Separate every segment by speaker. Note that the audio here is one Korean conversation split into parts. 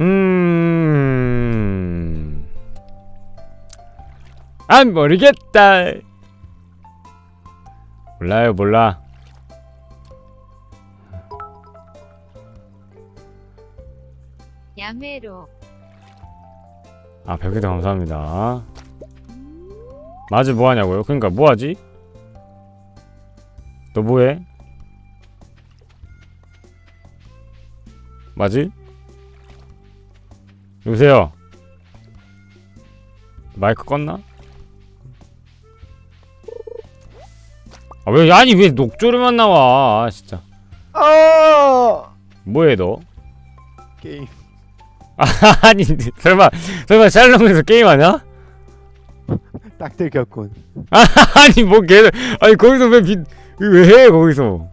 Speaker 1: 음. 안 모르겠다. 몰라요, 몰라.
Speaker 2: 야매로
Speaker 1: 아, 100개 감사합니다. 마즈 뭐 하냐고요? 그러니까 뭐 하지? 너 뭐해? 마즈? 여보세요? 마이크 껐나? 아, 왜, 아니, 왜 녹조르만 나와, 아, 진짜.
Speaker 3: 아
Speaker 1: 뭐해, 너?
Speaker 3: 게임
Speaker 1: 아니, 설마, 설마 샬롬에서 게임하냐?
Speaker 3: 딱 들켰군
Speaker 1: 아니 뭐 걔, 아니 거기서 왜 비, 왜 해 거기서?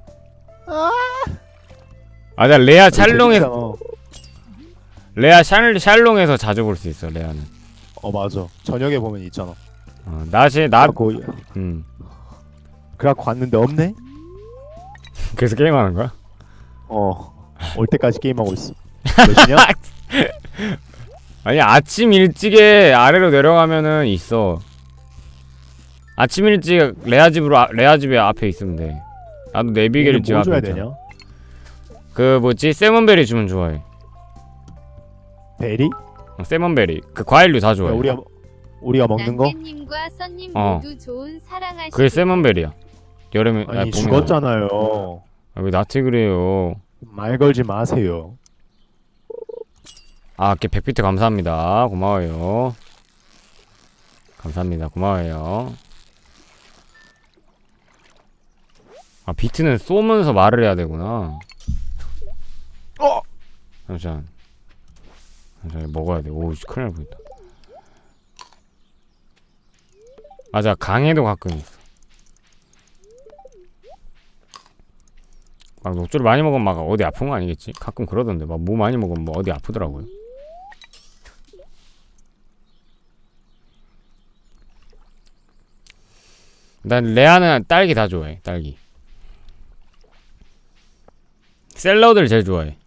Speaker 3: 아
Speaker 1: 아나 레아 샬롱에
Speaker 3: 재밌잖아.
Speaker 1: 레아 샬 샬롱에서 자주 볼 수 있어 레아는.
Speaker 3: 어 맞아 저녁에 보면 있잖아
Speaker 1: 어, 낮에 낮,
Speaker 3: 그래갖고
Speaker 1: 음
Speaker 3: 그래갖고 갔는데 없네
Speaker 1: 그래서 게임하는 거야?
Speaker 3: 어올 때까지 게임하고 있어 몇 시냐?
Speaker 1: 아니 아침 일찍에 아래로 내려가면은 있어. 아침 일찍 레아 집으로 아- 레아 집에 앞에 있으면 돼. 나도 내비게를
Speaker 3: 집뭐 줘야. 되냐?
Speaker 1: 그 뭐지 세먼베리 주면 좋아해.
Speaker 3: 베리?
Speaker 1: 어, 세먼베리 그 과일류 다
Speaker 3: 야,
Speaker 1: 좋아해.
Speaker 3: 우리가 우리가 먹는 거?
Speaker 2: 난태님과 써님
Speaker 1: 어.
Speaker 2: 모두 좋은 사랑하시고
Speaker 1: 그게 세먼베리야. 여름에
Speaker 3: 아니
Speaker 1: 봄에
Speaker 3: 죽었잖아요
Speaker 1: 아, 왜 나한테 그래요?
Speaker 3: 말 걸지 마세요
Speaker 1: 아, 이렇게 100비트 감사합니다. 고마워요. 감사합니다. 고마워요. 아, 비트는 쏘면서 말을 해야 되구나.
Speaker 3: 어!
Speaker 1: 잠시만. 먹어야 돼. 오, 씨, 큰일 날 뻔했다. 맞아, 강에도 가끔 있어. 막 녹조를 많이 먹으면 막 어디 아픈 거 아니겠지? 가끔 그러던데. 막 뭐 많이 먹으면 뭐 어디 아프더라고요. 난 레아는 딸기 다 좋아해. 딸기. 샐러드를 제일 좋아해.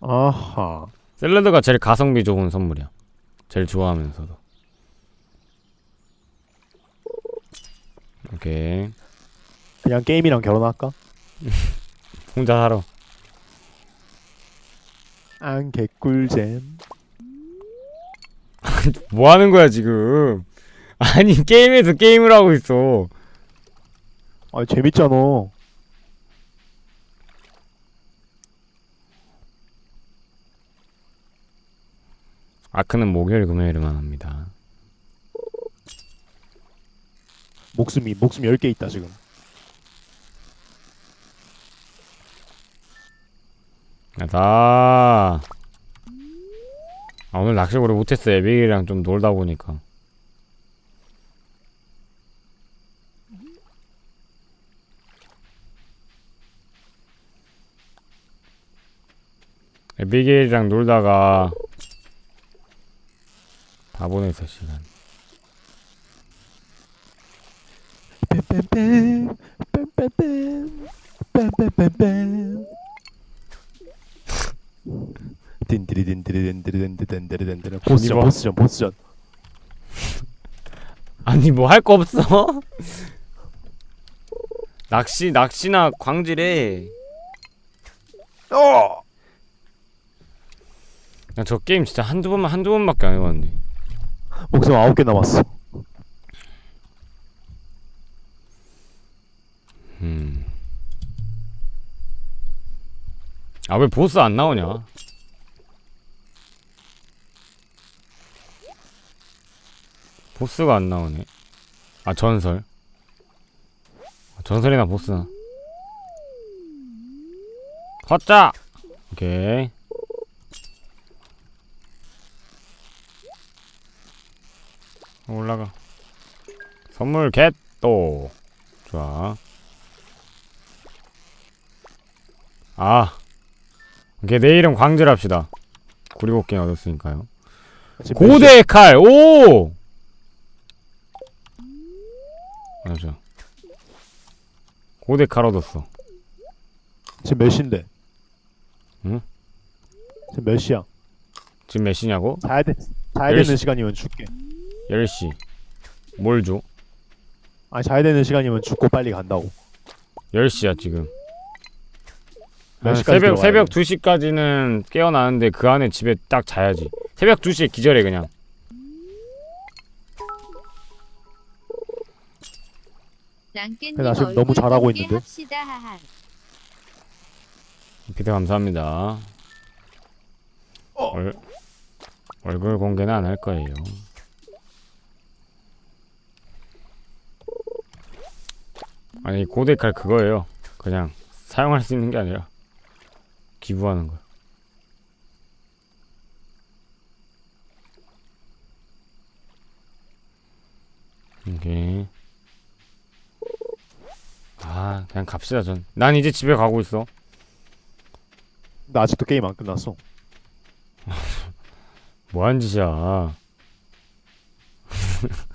Speaker 3: 아하
Speaker 1: 샐러드가 제일 가성비 좋은 선물이야. 제일 좋아하면서도. 오케이.
Speaker 3: 그냥 게임이랑 결혼할까?
Speaker 1: 혼자 살아.
Speaker 3: 안 개꿀잼
Speaker 1: 뭐 하는 거야 지금? 아니 게임에서 게임을 하고 있어.
Speaker 3: 아 재밌잖아
Speaker 1: 아크는 목요일 금요일에만 합니다.
Speaker 3: 목숨이 목숨 10개 있다 지금
Speaker 1: 야다. 아 오늘 낚시 오래 못했어. 에비랑 좀 놀다 보니까. 에비게일이랑 놀다가 다 보냈어 시간.
Speaker 3: 빰빰빰 빰빰빰 빰빰빰빰 딘디리 딘디리 딘디리 딘디린디리 딘디린 보스전
Speaker 1: 이거.
Speaker 3: 보스전 보스전
Speaker 1: 아니 뭐 할 거 없어? 낚시 낚시나 광질해.
Speaker 3: 어!
Speaker 1: 나 저 게임 진짜 한두 번만 한두 번밖에 안 해봤는데.
Speaker 3: 목숨 9개 남았어
Speaker 1: 음. 아 왜 보스 안 나오냐? 보스가 안 나오네. 아 전설. 아, 전설이나 보스나. 허짜. 오케이. 올라가. 선물 겟또. 좋아. 아. 오케이 내일은 광질 합시다. 구리곡괭이 얻었으니까요. 고대의 칼. 오. 맞아. 고대 칼 얻었어.
Speaker 3: 지금 몇 시인데?
Speaker 1: 응?
Speaker 3: 지금 몇 시야?
Speaker 1: 지금 몇 시냐고?
Speaker 3: 자야 돼 자야 되는 시간이면 죽게
Speaker 1: 10시 뭘 줘?
Speaker 3: 아 자야 되는 시간이면 죽고 빨리 간다고
Speaker 1: 10시야 지금 몇한
Speaker 3: 시까지
Speaker 1: 새벽
Speaker 3: 들어가야
Speaker 1: 새벽
Speaker 3: 돼?
Speaker 1: 2시까지는 깨어나는데 그 안에 집에 딱 자야지 새벽 2시에 기절해 그냥
Speaker 2: 랑깨님
Speaker 3: 나 지금
Speaker 2: 얼굴
Speaker 3: 너무 잘하고
Speaker 2: 공개
Speaker 3: 있는데?
Speaker 2: 합시다 하하.
Speaker 1: 감사합니다
Speaker 3: 어.
Speaker 1: 얼, 얼굴 공개는 안 할 거예요 아니 고데칼 그거예요. 그냥 사용할 수 있는 게 아니라 기부하는 거. 오케이 아 그냥 갑시다 전. 난 이제 집에 가고 있어.
Speaker 3: 나 아직도 게임 안 끝났어.
Speaker 1: 뭐한 짓이야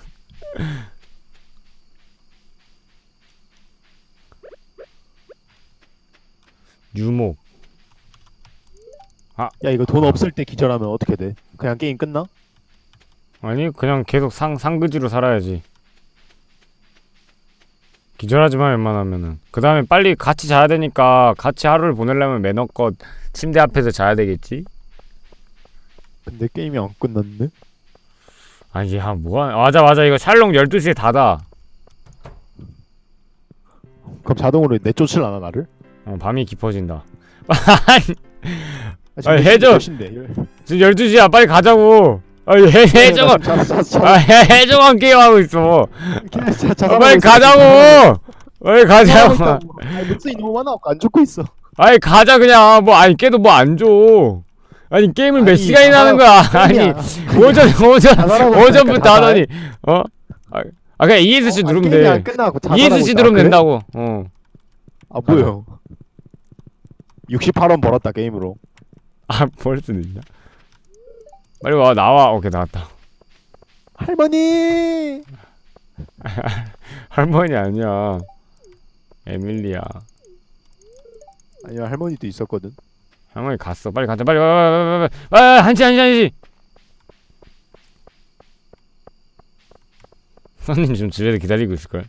Speaker 1: 유목
Speaker 3: 야 이거 돈 없을 때 기절하면 어떻게 돼? 그냥 게임 끝나?
Speaker 1: 아니 그냥 계속 상 상그지로 살아야지 기절하지 마 웬만하면은 그 다음에 빨리 같이 자야 되니까 같이 하루를 보내려면 매너껏 침대 앞에서 자야 되겠지
Speaker 3: 근데 게임이 안 끝났네?
Speaker 1: 아니 야 뭐야 맞아 맞아 이거 샬롱 12시에 닫아
Speaker 3: 그럼 자동으로 내쫓을라나 나를?
Speaker 1: 어 밤이 깊어진다
Speaker 3: 아, 지금
Speaker 1: 아니, 해줘.
Speaker 3: 몇 시인데?
Speaker 1: 지금 12시야 빨리 가자고 아니 해, 해적원
Speaker 3: 자, 자, 자,
Speaker 1: 아 해- 해적원 게임하고 있어
Speaker 3: 자, 자,
Speaker 1: 아, 빨리 가자고 빨리 가자고
Speaker 3: 아니 목소리 너무 많아 안 죽고 있어
Speaker 1: 아니 가자 그냥 뭐 아니 깨도 뭐 안 줘. 아니 게임을 몇
Speaker 3: 아니,
Speaker 1: 시간이나 하는 거야. 아니
Speaker 3: 게임이야.
Speaker 1: 오전 오전
Speaker 3: 자살하고
Speaker 1: 오전부터
Speaker 3: 있다니까,
Speaker 1: 하더니 어? 아, 아 그냥 ESC
Speaker 3: 어, 아,
Speaker 1: 누르면
Speaker 3: 게임이 안
Speaker 1: 돼.
Speaker 3: 끝나고 자살하고
Speaker 1: ESC. 누르면
Speaker 3: 그래?
Speaker 1: 된다고. 어.
Speaker 3: 아 뭐요 68원 벌었다 게임으로
Speaker 1: 아 벌써 있냐? 빨리 와 나와. 오케이 나왔다.
Speaker 3: 할머니
Speaker 1: 할머니 아니야. 에밀리야.
Speaker 3: 아니야 할머니도 있었거든
Speaker 1: 할머니 갔어. 빨리 가자. 빨리 와, 와, 와, 와, 와. 아, 한시 한시 한시. 손님 지금 집에서 기다리고 있을 걸.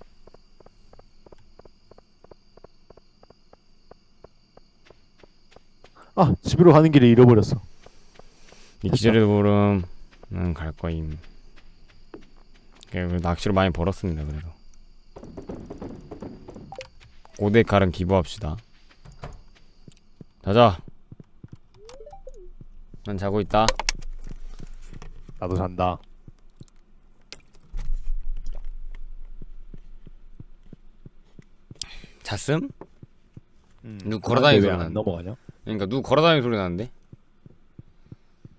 Speaker 3: 아 집으로 가는 길에 잃어버렸어
Speaker 1: 이 기절의 보름은 갈 거임. 낚시로 많이 벌었습니다. 그래도 고대 칼은 기부합시다. 자자. 난 자고 있다.
Speaker 3: 나도 잔다
Speaker 1: 잤음?
Speaker 3: 음,
Speaker 1: 걸어다니는 소리
Speaker 3: 왜안
Speaker 1: 나는데?
Speaker 3: 넘어가냐?
Speaker 1: 그러니까 누구 걸어다니는 소리 나는데?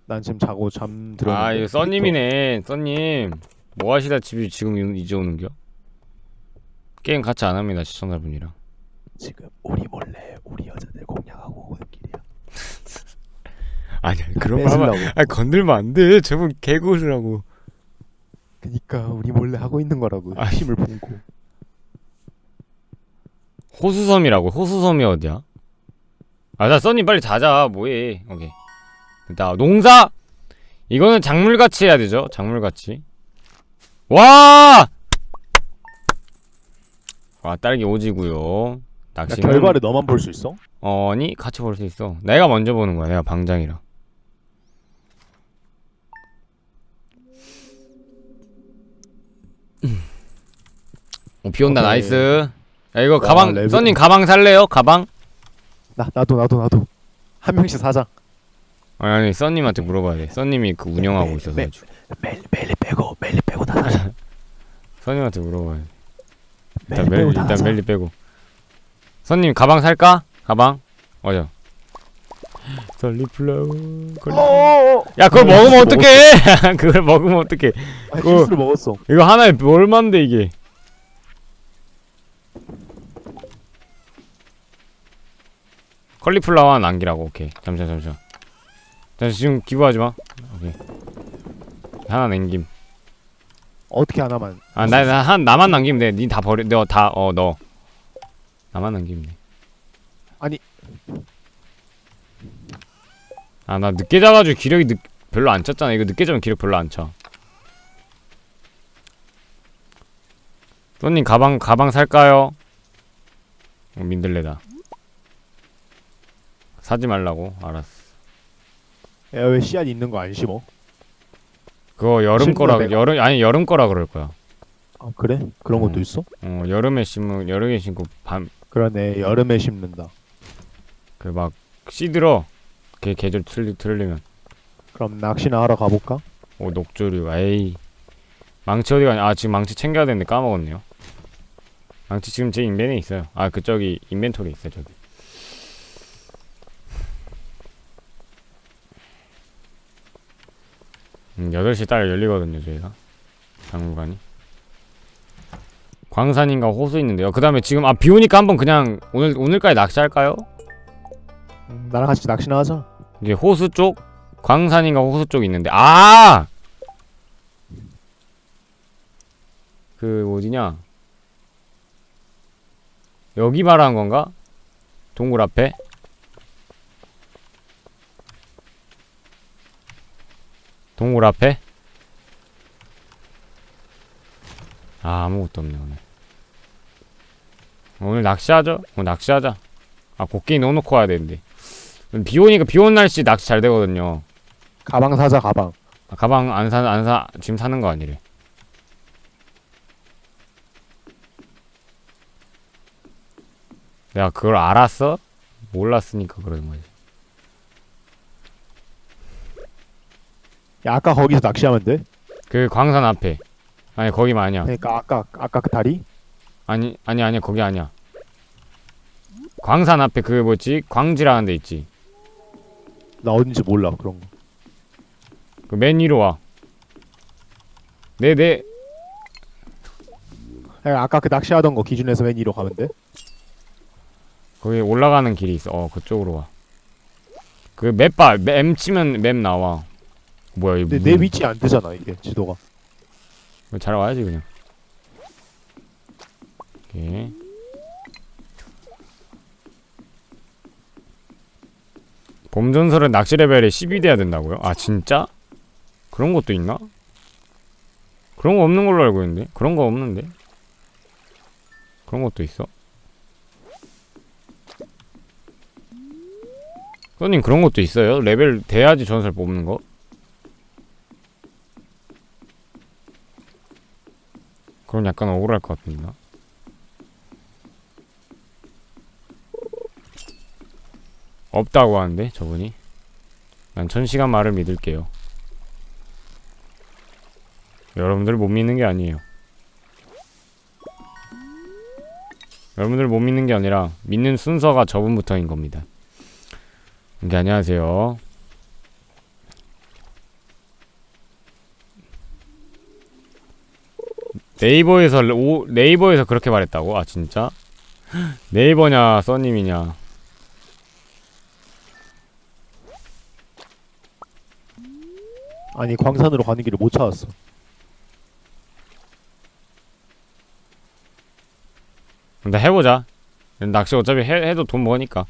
Speaker 3: 난 지금 자고 잠 들었는데
Speaker 1: 아 이거 써님이네. 써님. 뭐 하시다 집이 지금 이- 이제 오는겨? 게임 같이 안 합니다 시청자분이랑.
Speaker 3: 지금 우리 몰래 우리 여자들 공략하고 오는 길이야
Speaker 1: 아니 그런 거 하면
Speaker 3: 뺏으려고
Speaker 1: 아 건들면 안 돼. 저분 개고수라고.
Speaker 3: 그니까 우리 몰래 하고 있는 거라고
Speaker 1: 아,
Speaker 3: 힘을 품고
Speaker 1: 호수섬이라고. 호수섬이 어디야? 아, 자, 써님 빨리 자자. 뭐해? 오케이. 됐다. 농사. 이거는 작물같이 해야 되죠. 작물같이. 와! 와, 딸기 오지고요.
Speaker 3: 야,
Speaker 1: 낚시는
Speaker 3: 결과를 너만 볼 수 있어?
Speaker 1: 어, 아니 같이 볼 수 있어. 내가 먼저 보는 거야. 내가 방장이라. 오, 비 온다.
Speaker 3: 오케이.
Speaker 1: 나이스. 야, 이거
Speaker 3: 와,
Speaker 1: 가방
Speaker 3: 레벨.
Speaker 1: 써님 가방 살래요? 가방?
Speaker 3: 나 나도 나도 나도 한 명씩 사자
Speaker 1: 아니, 아니 써님한테 물어봐야 돼. 써님이 그 운영하고
Speaker 3: 네,
Speaker 1: 있어서
Speaker 3: 네.
Speaker 1: 가지고.
Speaker 3: 멜리 멜리 빼고 멜리 빼고 다 사자
Speaker 1: 써님한테 물어봐야 돼. 일단 멜리
Speaker 3: 빼고 다
Speaker 1: 일단
Speaker 3: 사자
Speaker 1: 멜리 빼고. 써님 가방 살까? 가방? 어여. 설리플라워. 걸리-
Speaker 3: 어어어
Speaker 1: 야 그걸
Speaker 3: 어,
Speaker 1: 먹으면. 어떡해? 그걸 먹으면 어떡해?
Speaker 3: 아 실수로 먹었어
Speaker 1: 이거 하나에 얼마인데 이게? 컬리플라워 남기라고. 오케이. 잠시만 잠시만. 자 지금 기부하지 마. 오케이. 하나 남김.
Speaker 3: 어떻게 하나만
Speaker 1: 아나한 나만 남기면 돼니 다 버려. 너다어너. 나만 남기면 돼.
Speaker 3: 아니.
Speaker 1: 아 나 늦게 자가지고 기력이 늦 별로 안 쳤잖아. 이거 늦게 자면 기록 별로 안 차. 손님 가방 가방 살까요? 어, 민들레다. 사지 말라고. 알았어.
Speaker 3: 야 왜 씨앗 있는 거 안 심어?
Speaker 1: 그거 여름 거라
Speaker 3: 내가.
Speaker 1: 여름 아니 여름 거라 그럴 거야.
Speaker 3: 아 그래? 그런 것도
Speaker 1: 음.
Speaker 3: 있어?
Speaker 1: 어 여름에 심으 여름에 심고 밤
Speaker 3: 그러네 여름에 심는다
Speaker 1: 그막 씨들어. 걔 계절 틀리 틀리면
Speaker 3: 그럼 낚시나 하러 가볼까?
Speaker 1: 오 녹조류. 에이. 망치 어디 가냐? 아 지금 망치 챙겨야 되는데 까먹었네요. 망치 지금 제 인벤에 있어요. 아 그저기 인벤토리 있어 요 저기. 음, 8시 딱 열리거든요, 저희가. 박물관이. 광산인가 호수 있는데요. 그 다음에 지금, 아, 비 오니까 한번 그냥 오늘, 오늘까지 낚시할까요?
Speaker 3: 음, 나랑 같이 낚시나 하자
Speaker 1: 이게 호수 쪽? 광산인가 호수 쪽 있는데, 아! 그, 어디냐? 여기 말하는 건가? 동굴 앞에? 동굴 앞에? 아, 아무것도 없네, 오늘. 오늘 낚시하죠? 어, 낚시하자. 아, 곡괭이 넣어놓고 와야 되는데. 비 오니까 비 오는 날씨 낚시 잘 되거든요.
Speaker 3: 가방 사자 가방
Speaker 1: 아, 가방 안 사, 안 사, 지금 사는 거 아니래. 내가 그걸 알았어? 몰랐으니까 그러는 거지.
Speaker 3: 야 아까 거기서 낚시하면 돼?
Speaker 1: 그 광산 앞에. 아니, 거기만 아니야.
Speaker 3: 그러니까 아까 아까 그 다리?
Speaker 1: 아니, 아니, 아니, 거기 아니야. 광산 앞에 그 뭐지? 광지라는 데 있지.
Speaker 3: 나 어딘지 몰라 그런 거
Speaker 1: 그 맨 위로 와. 네, 네.
Speaker 3: 야, 아까 그 낚시하던 거 기준에서 맨 위로 가면 돼?
Speaker 1: 거기 올라가는 길이 있어. 어, 그쪽으로 와. 그 맵바, 맵 치면 맵 나와. 뭐야, 이거.
Speaker 3: 근데 내 위치 안 뜨잖아 이게 지도가
Speaker 1: 잘 와야지 그냥. 오케이. 봄전설은 낚시 레벨에 12 돼야 된다고요? 아 진짜? 그런 것도 있나? 그런 거 없는 걸로 알고 있는데? 그런 거 없는데? 그런 것도 있어? 손님 그런 것도 있어요? 레벨 돼야지 전설 뽑는 거? 그럼 약간 억울할 것 같습니다. 없다고 하는데 저분이 난 천시간 말을 믿을게요. 여러분들 못 믿는 게 아니에요. 여러분들 못 믿는 게 아니라 믿는 순서가 저분부터인 겁니다. 네, 안녕하세요. 네이버에서 오, 네이버에서 그렇게 말했다고? 아 진짜? 네이버냐 써님이냐?
Speaker 3: 아니 광산으로 가는 길을 못 찾았어
Speaker 1: 일단 해보자. 낚시 어차피 해, 해도 돈 먹으니까.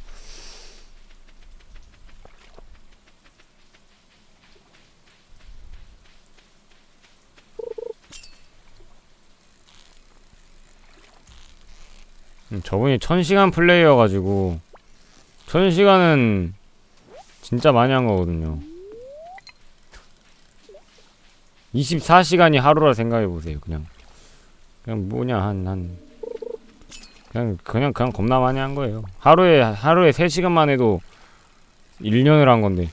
Speaker 1: 저분이 천시간 플레이여가지고 천시간은 진짜 많이 한 거거든요. 24시간이 하루라 생각해보세요, 그냥. 그냥 뭐냐, 한, 한, 그냥 그냥 그냥 겁나 많이 한 거예요. 하루에 하루에 3시간만 해도 1년을 한 건데.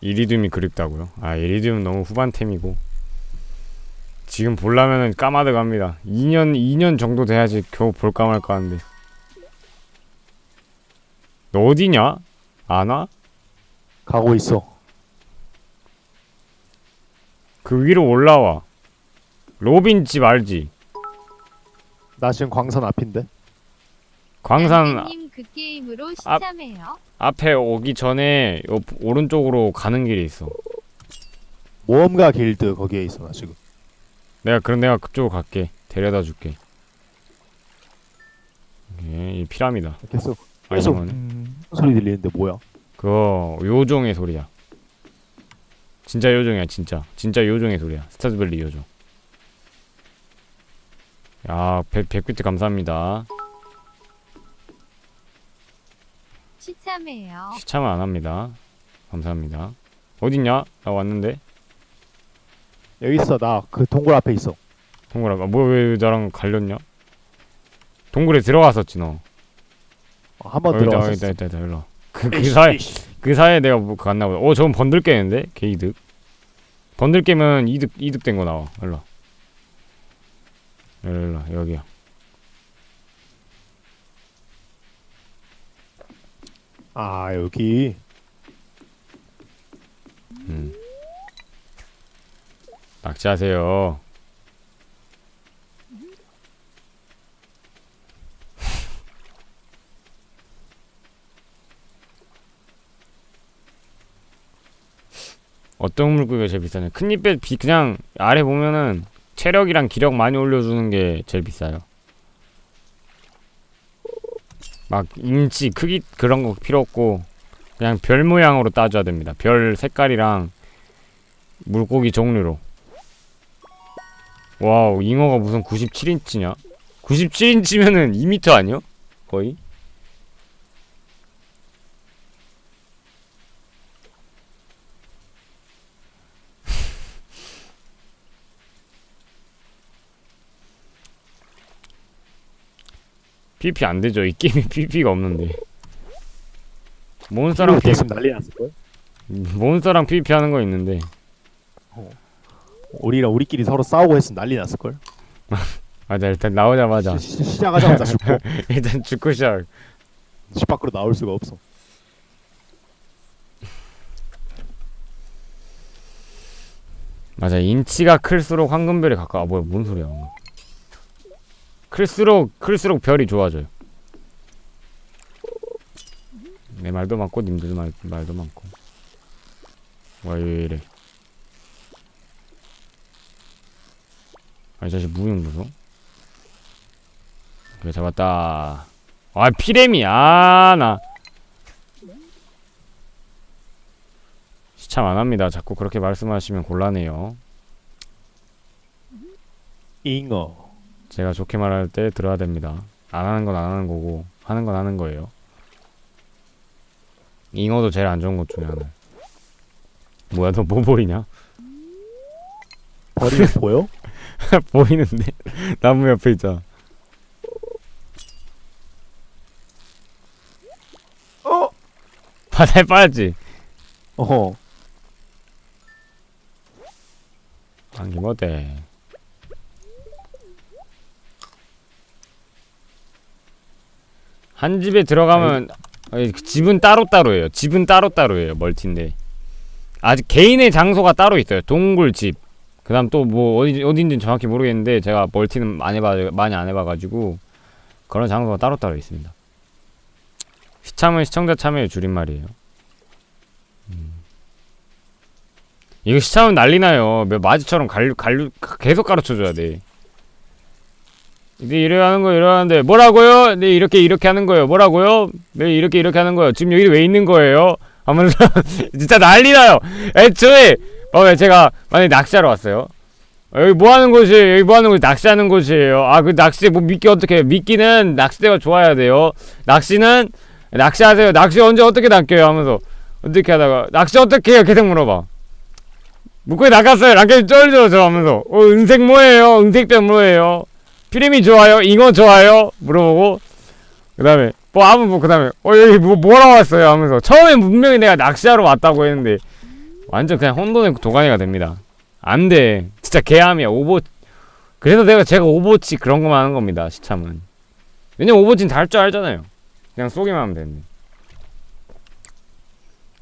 Speaker 1: 이리듐이 그립다고요? 아 이리듐은 너무 후반템이고 지금 볼라면은 까마득 합니다 2년 2년 정도 돼야지 겨우 볼까 말까 하는데 너 어디냐? 안 와?
Speaker 3: 가고 있어
Speaker 1: 그 위로 올라와. 로빈 집 알지?
Speaker 3: 나 지금 광산 앞인데
Speaker 1: 광산
Speaker 2: 님그 게임으로
Speaker 1: 앞-
Speaker 2: 시참해요.
Speaker 1: 앞에 오기 전에 요 오른쪽으로 가는 길이 있어.
Speaker 3: 모험가 길드 거기에 있어 나 지금.
Speaker 1: 내가 그럼 내가 그쪽으로 갈게. 데려다 줄게. 오케이 이 피라미다.
Speaker 3: 계속 계속
Speaker 1: 아니면
Speaker 3: 음, 소리 들리는데 뭐야?
Speaker 1: 그거 요종의 소리야. 진짜 요종이야 진짜. 진짜 요종의 소리야. 스타즈밸리 요종. 야 100, 100비트 감사합니다
Speaker 2: 시참해요.
Speaker 1: 시참은 안 합니다 감사합니다 어딨냐 나 왔는데
Speaker 3: 여기 있어 나 그 동굴 앞에 있어.
Speaker 1: 동굴아 뭐왜 나랑 갈렸냐 동굴에 들어갔었지 너
Speaker 3: 어, 한번 들어갔어.
Speaker 1: 있다, 있다, 일로 와. 그, 그 사이, 그 사이에 내가 뭐 갔나 보다. 어, 저건 번들 깨는데? 개이득. 번들 깨면 이득, 이득 된 거 나와. 일로 와. 일로. 여기야.
Speaker 3: 아 여기
Speaker 1: 음. 낚시하세요. 어떤 물고기가 제일 비싸냐? 큰 입에 비 그냥 아래 보면은 체력이랑 기력 많이 올려주는 게 제일 비싸요. 막 인치 크기 그런 거 필요 없고 그냥 별 모양으로 따져야 됩니다. 별 색깔이랑 물고기 종류로. 와우, 잉어가 무슨 97인치냐? 97인치면은 2m 아니요? 거의? PVP 안 되죠. 이 게임에 PVP가 없는데. 몬스터랑 피,
Speaker 3: 됐으면 난리 났을 걸.
Speaker 1: 몬스터랑 PVP 하는 거 있는데.
Speaker 3: 우리랑 우리끼리 서로 싸우고 했으면 난리 났을 걸.
Speaker 1: 아, 자, 일단 나오자마자.
Speaker 3: 시, 시, 시작하자마자 죽고
Speaker 1: 일단 죽고 시작.
Speaker 3: 집 밖으로 나올 수가 없어.
Speaker 1: 맞아 인치가 클수록 황금별이 가까워 아, 뭐야 뭔 소리야. 클수록 클수록 별이 좋아져요. 내 말도 많고 님들도 말, 말도 많고. 와 왜 이래. 아이 자식 무용무소 그래 잡았다. 아 피레미. 아나. 시참 안합니다. 자꾸 그렇게 말씀하시면 곤란해요.
Speaker 3: 잉어.
Speaker 1: 제가 좋게 말할 때 들어야 됩니다. 안 하는 건 안 하는 거고 하는 건 하는 거예요. 잉어도 제일 안 좋은 것 중에 하나. 뭐야 너 뭐 보이냐?
Speaker 3: 벌이 보여?
Speaker 1: 보이는데 나무 옆에 있잖아.
Speaker 3: 어.
Speaker 1: 바다에 빠졌지.
Speaker 3: 어허.
Speaker 1: 안기 뭐대? 한 집에 들어가면 아니, 그 집은 따로 따로예요. 집은 따로 따로예요. 멀티인데 아직 개인의 장소가 따로 있어요. 동굴 집. 그다음 또 뭐 어디 어딘지 정확히 모르겠는데 제가 멀티는 많이 봐 많이 안 해봐가지고 그런 장소가 따로 따로 있습니다. 시참은 시청자 참여의 줄임말이에요. 음. 이거 시참은 난리나요. 뭐 마지처럼 갈류 갈류 계속 가르쳐줘야 돼. 네 이래 하는 거 이래 하는데 뭐라고요? 네 이렇게 이렇게 하는 거예요. 뭐라고요? 네 이렇게 이렇게 하는 거예요. 지금 여기 왜 있는 거예요? 하면서 진짜 난리나요. 애초에 어 제가 만약에 낚시하러 왔어요. 어, 여기 뭐 하는 곳이에요? 여기 뭐 하는 곳이 낚시하는 곳이에요. 아 그 낚시 뭐 미끼 어떻게 해요? 미끼는 낚싯대가 좋아야 돼요. 낚시는 낚시하세요. 낚시 언제 어떻게 낚여요? 하면서 어떻게 하다가 낚시 어떻게 해요? 계속 물어봐. 물고기. 랑켓 쩔죠 저 하면서 어 은색 뭐예요? 은색뼈 뭐예요? 피레미 좋아요? 잉어 좋아요? 물어보고 그 다음에 뭐 아무 뭐그 다음에 어 여기 뭐 뭐라 왔어요? 하면서 처음에 분명히 내가 낚시하러 왔다고 했는데 완전 그냥 혼돈의 도가니가 됩니다. 안돼. 진짜 개함이야. 오버 그래서 내가 제가 오버워치 그런 거만 하는 겁니다 시참은. 왜냐면 오버워치는 다 할 줄 알잖아요. 그냥 쏘기만 하면 되는데.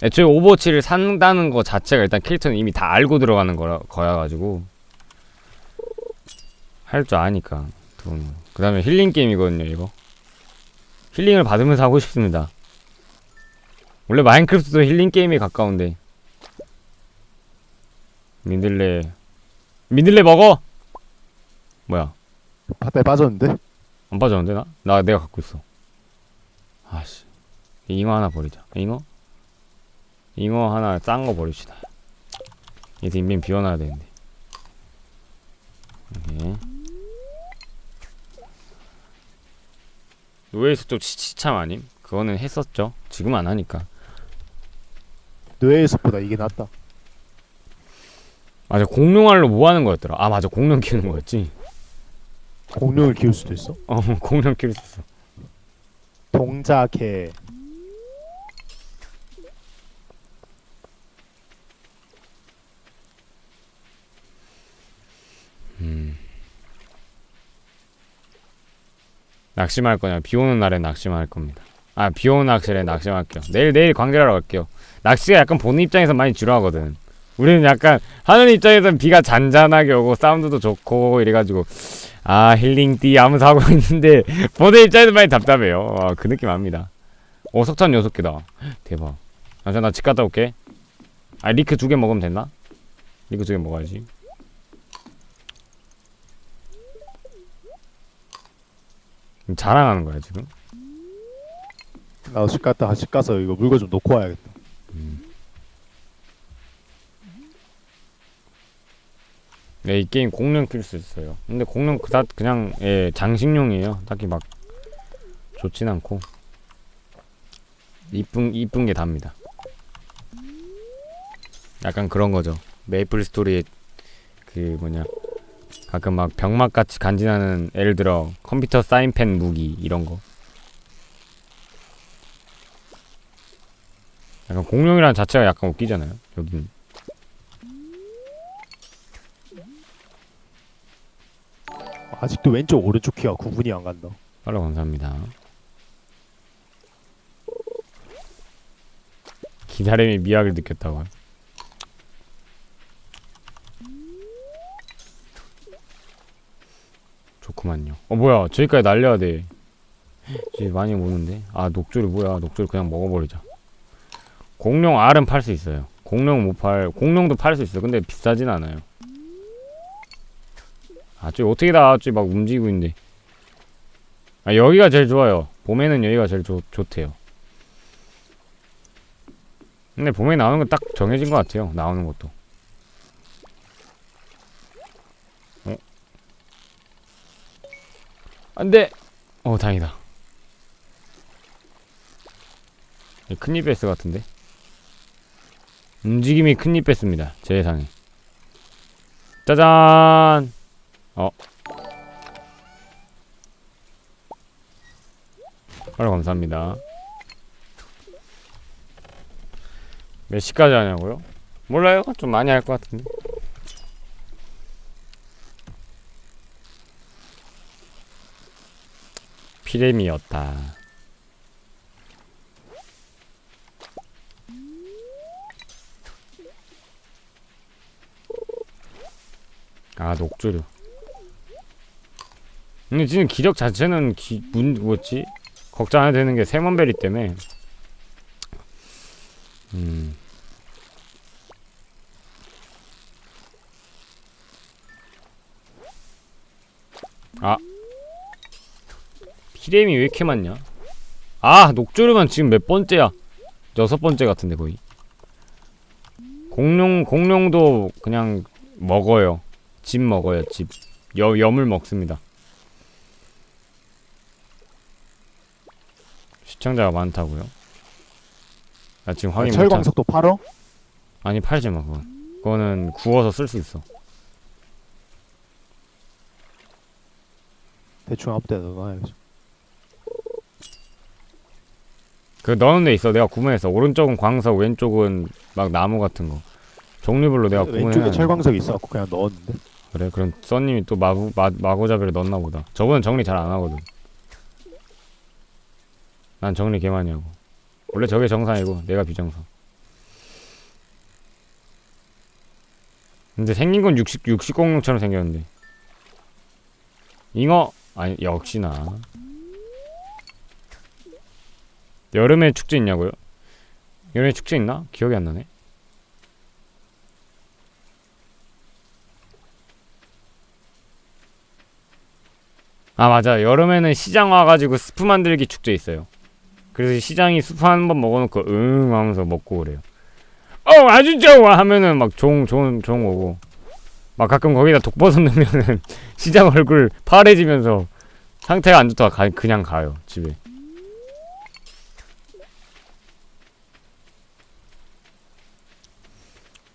Speaker 1: 애초에 오버워치를 산다는 거 자체가 일단 캐릭터는 이미 다 알고 들어가는 거라 거야 가지고 할 줄 아니까 그 다음에 힐링 게임이거든요 이거. 힐링을 받으면서 하고 싶습니다. 원래 마인크래프트도 힐링 게임에 가까운데. 민들레. 민들레 먹어! 뭐야?
Speaker 3: 바다에 빠졌는데?
Speaker 1: 안 빠졌는데 나? 나 내가 갖고 있어. 아씨. 잉어 하나 버리자. 잉어? 잉어 하나 싼 거 버립시다. 얘도 인벤 비워놔야 되는데. 오케이 노예수 쪽 치참 아님? 그거는 했었죠 지금 안 하니까
Speaker 3: 뇌의 숲보다 이게 낫다.
Speaker 1: 맞아 공룡알로 뭐 하는 거였더라 아 맞아 공룡 키우는 거였지
Speaker 3: 공룡을 키울 수도 있어.
Speaker 1: 어 공룡 키울 수 있어
Speaker 3: 동자개.
Speaker 1: 낙심할 거냐? 비 오는 날에 낙심할 겁니다. 아, 비 오는 낚시에 낙심할게요. 내일 내일 광질하러 갈게요. 낚시가 약간 보는 입장에서 많이 지루하거든. 우리는 약간 하는 입장에서는 비가 잔잔하게 오고 사운드도 좋고 이래가지고 아 힐링띠 하면서 하고 있는데 보는 입장에서 많이 답답해요. 아, 그 느낌 압니다. 오 석탄 여섯 개다. 대박. 아, 나집 갔다 올게. 아 리크 두 개 먹으면 됐나? 리크 두 개 먹어야지. 자랑하는 거야 지금?
Speaker 3: 나도 집 갔다 집 가서 이거 물건 좀 놓고 와야겠다.
Speaker 1: 네, 이 게임 공룡 키울 수 있어요. 근데 공룡 그다 그냥 예, 장식용이에요. 딱히 막 좋진 않고 이쁜 이쁜 게 답니다. 약간 그런 거죠. 메이플 스토리의 그 뭐냐 가끔 막 병맛 같이 간지나는 예를 들어 컴퓨터 사인펜 무기 이런 거. 약간 공룡이라는 자체가 약간 웃기잖아요. 여긴
Speaker 3: 아직도 왼쪽 오른쪽 키가 구분이 안 간다.
Speaker 1: 팔로 감사합니다. 기다림의 미학을 느꼈다고. 좋구만요. 어 뭐야? 저기까지 날려야 돼. 쟤 많이 오는데. 아 녹조리 뭐야? 녹조리 그냥 먹어버리자. 공룡 알은 팔 수 있어요. 공룡 못 팔. 공룡도 팔 수 있어. 근데 비싸진 않아요. 아, 저기 어떻게 다 저기 막 움직이고 있는데. 아 여기가 제일 좋아요. 봄에는 여기가 제일 좋, 좋대요. 근데 봄에 나오는 건 딱 정해진 것 같아요. 나오는 것도. 안돼. 어 다행이다. 이 큰입 베스 같은데. 움직임이 큰입 베스입니다. 제 예상에. 짜잔. 어. 바로 감사합니다. 몇 시까지 하냐고요? 몰라요. 좀 많이 할 것 같은데. 피렘이었다. 아 녹조류. 근데 지금 기력 자체는 기, 문 뭐지? 걱정 안 되는 게 세먼베리 때문에 음. 아 피렘이 왜 이렇게 많냐? 아 녹조류만 지금 몇 번째야? 여섯 번째 같은데 거의 공룡 공룡도 그냥 먹어요 집 먹어요 집 여, 염을 먹습니다 시청자가 많다고요? 나 지금 확인 못하
Speaker 3: 철광석도 팔어?
Speaker 1: 아니 팔지 마 그건 그거는 구워서 쓸 수 있어
Speaker 3: 대충 데나 넣어야지.
Speaker 1: 그 넣는 데 있어. 내가 구매했어. 오른쪽은 광석 왼쪽은 막 나무 같은 거. 종류별로 내가
Speaker 3: 왼쪽에
Speaker 1: 구매해
Speaker 3: 철광석이 있어갖고 그냥 넣었는데.
Speaker 1: 그래 그럼 써님이 또 마구 마, 마고잡이를 넣었나 보다. 저분은 정리 잘 안 하거든. 난 정리 개 많이 하고. 원래 저게 정상이고 내가 비정상. 근데 생긴 건 육식 육식 공룡처럼 생겼는데. 잉어? 아니 역시나 여름에 축제 있냐고요? 여름에 축제 있나? 기억이 안 나네. 아 맞아 여름에는 시장 와가지고 스프 만들기 축제 있어요 그래서 시장이 스프 한 번 먹어놓고 응 하면서 먹고 그래요 어 아주 좋아 하면은 막 종종종 오고 막 가끔 거기다 독버섯 넣으면은 시장 얼굴 파래지면서 상태가 안 좋다가 가, 그냥 가요 집에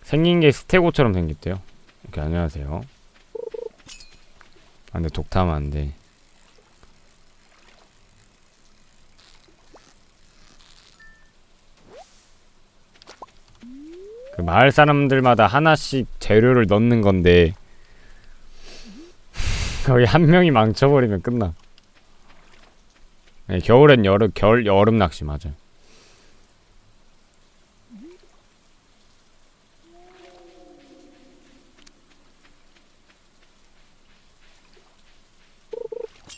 Speaker 1: 생긴 게 스테고처럼 생겼대요. 오케이 안녕하세요. 아 근데 독타면 안 돼. 그 마을 사람들마다 하나씩 재료를 넣는 건데 거기 한 명이 망쳐버리면 끝나. 네, 겨울엔 여름 겨울 여름 낚시 맞아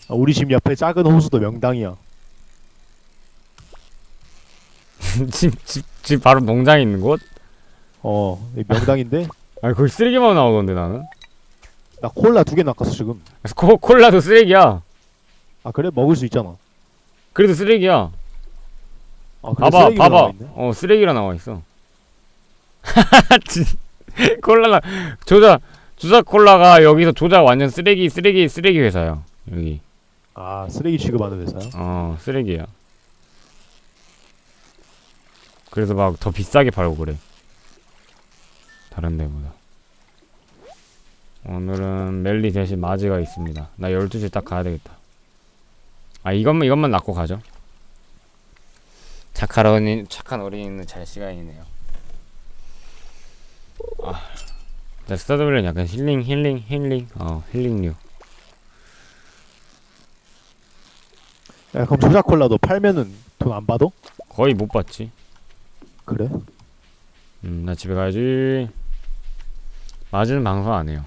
Speaker 3: 아, 우리 집 옆에 작은 호수도 명당이야.
Speaker 1: 집, 집, 집 바로 농장 있는 곳?
Speaker 3: 어, 이 명당인데
Speaker 1: 아니 거기 쓰레기만 나오던데 나는
Speaker 3: 나 콜라 두 개 낚았어 지금.
Speaker 1: 그래서 코, 콜라도 쓰레기야
Speaker 3: 아 그래 먹을 수 있잖아.
Speaker 1: 그래도 쓰레기야
Speaker 3: 아 그래
Speaker 1: 봐봐 봐봐
Speaker 3: 나와 있네.
Speaker 1: 어 쓰레기라 나와 있어 진- 콜라가 조작 조작 콜라가 여기서 조작 완전 쓰레기 쓰레기 쓰레기 회사야 여기
Speaker 3: 아 쓰레기 취급하는 회사야.
Speaker 1: 어 쓰레기야. 그래서 막 더 비싸게 팔고 그래. 다른 데보다. 오늘은 멜리 대신 마지가 있습니다. 나 12시에 딱 가야 되겠다. 아 이것만 이것만 낳고 가죠. 착한 어린이 착한 어린이는 잘 시간이네요. 아나 스타드블은 약간 힐링 힐링 힐링 어 힐링류
Speaker 3: 야 그럼 조작 콜라도 팔면은 돈 안 받아?
Speaker 1: 거의 못 받지
Speaker 3: 그래?
Speaker 1: 음, 나 집에 가야지. 맞은 방송 안 해요.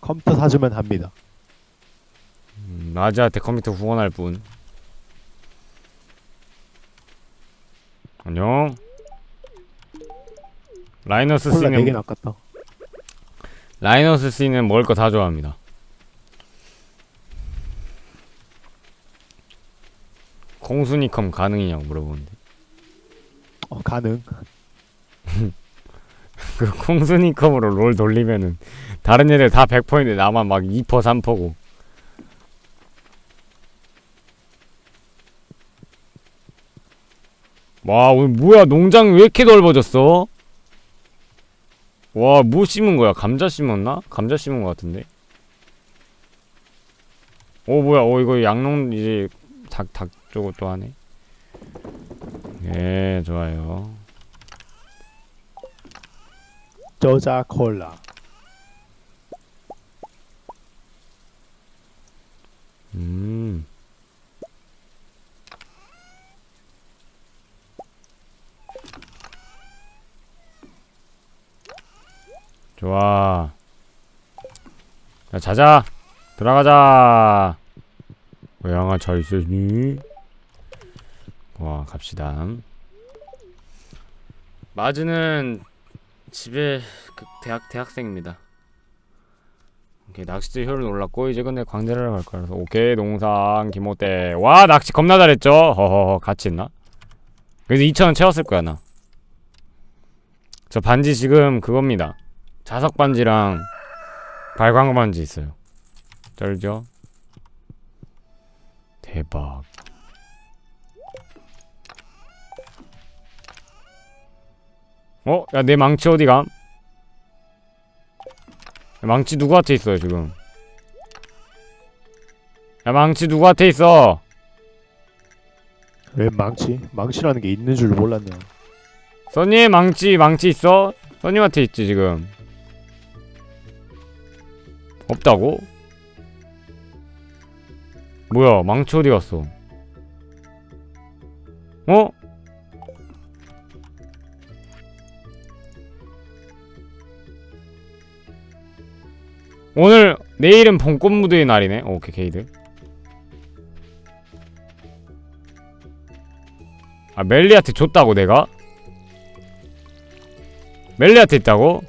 Speaker 3: 컴퓨터 사주면 합니다.
Speaker 1: 음, 마즈한테 컴퓨터 후원할 분. 안녕. 라이너스
Speaker 3: 콜라 4개
Speaker 1: 씨는
Speaker 3: 낚았다.
Speaker 1: 라이너스 씨는 먹을 거 다 좋아합니다. 콩순이컴 가능이냐고 물어보는데
Speaker 3: 어 가능.
Speaker 1: 그 콩순이컴으로 롤 돌리면은 다른 애들 다 100%인데 나만 막 2% 3%고 와 오늘 뭐야 농장 왜 이렇게 넓어졌어? 와 뭐 심은 거야? 감자 심었나? 감자 심은 거 같은데 오 뭐야 오 이거 양농 이제 닭 닭 쪽으로 또 하네 예 좋아요
Speaker 3: 저자 콜라.
Speaker 1: 음. 좋아. 자, 자자. 들어가자. 고양아 잘 있었니? 와, 갑시다. 마즈는 집에 그 대학 대학생입니다. 오케이 낚시질 효율 올랐고 이제 근데 광대를 갈 거라서. 오케이 농상 김호대. 와 낚시 겁나 잘했죠? 허허허 같이 있나? 그래서 2천원 채웠을 거야 나. 저 반지 지금 그겁니다. 자석 반지랑 발광 반지 있어요. 쩔죠 대박 어? 야 내 망치 어디감? 망치 누구한테 있어요 지금 야 망치 누구한테 있어
Speaker 3: 왜 망치? 망치라는 게 있는 줄 몰랐네.
Speaker 1: 써니 망치 망치 있어? 써님한테 있지 지금 없다고? 뭐야 망치 어디 갔어 어? 오늘 내일은 봄꽃 무드의 날이네 오케이 게이드 아 멜리한테 줬다고 내가? 멜리한테 있다고?